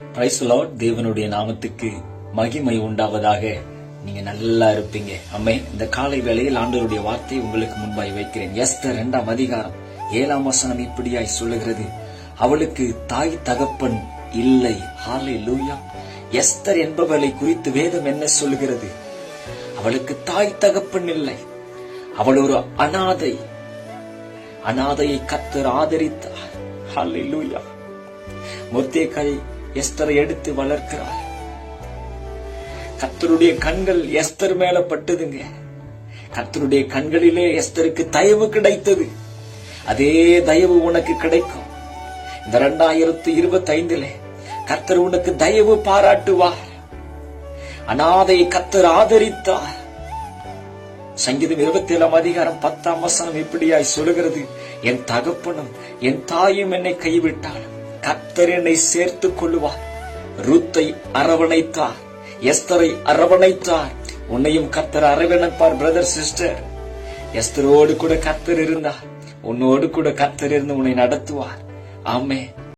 Price Lord தேவனுடைய நாமத்துக்கு மகிமை உண்டாவதாக. நீங்க நல்லா இருப்பீங்க. அம்மே இந்த காலை வேளையில் ஆண்டவருடைய வார்த்தை உங்களுக்கு முன்பாய் வைக்கிறேன். எஸ்தர் இரண்டாம் அதிகாரம் ஏழாம் வசனம் இப்படியாய் சொல்லுகிறது. அவளுக்கு தாய் தகப்பன் இல்லை. ஹாலே லூயா எஸ்தர் என்பவளை குறித்து வேதம் என்ன சொல்லுகிறது? அவளுக்கு தாய் தகப்பன் இல்லை. அவள் ஒரு அனாதை. அனாதையை கத்தர் ஆதரித்தார். ஹாலே ஹalleluya மொத்தேக்காய் எஸ்தரை எடுத்து வளர்க்கிறார். கத்தருடைய கண்கள் எஸ்தர் மேல பட்டதுங்க. கத்தருடைய கண்களிலே எஸ்தருக்கு தயவு கிடைத்தது. அதே தயவு உனக்கு கிடைக்கும். இந்த இரண்டாயிரத்து இருபத்தி ஐந்துல கத்தர் உனக்கு தயவு பாராட்டுவார். அனாதை கத்தர் ஆதரித்தார். சங்கீதம் இருபத்தி ஏழாம் அதிகாரம் பத்தாம் வசனம் இப்படியாய் சொல்லுகிறது. என் தகப்பனும் என் தாயும் என்னை கைவிட்டாலும் கத்தர் என்னை சேர்த்துக் கொள்ளுவார். ருத்தை அரவணைத்தார். எஸ்தரை அரவணைத்தார். உன்னையும் கத்தர் அரவணைப்பார் பிரதர் சிஸ்டர் எஸ்தரோடு கூட கத்தர் இருந்தார். உன்னோடு கூட கத்தர் இருந்து உன்னை நடத்துவார். ஆமே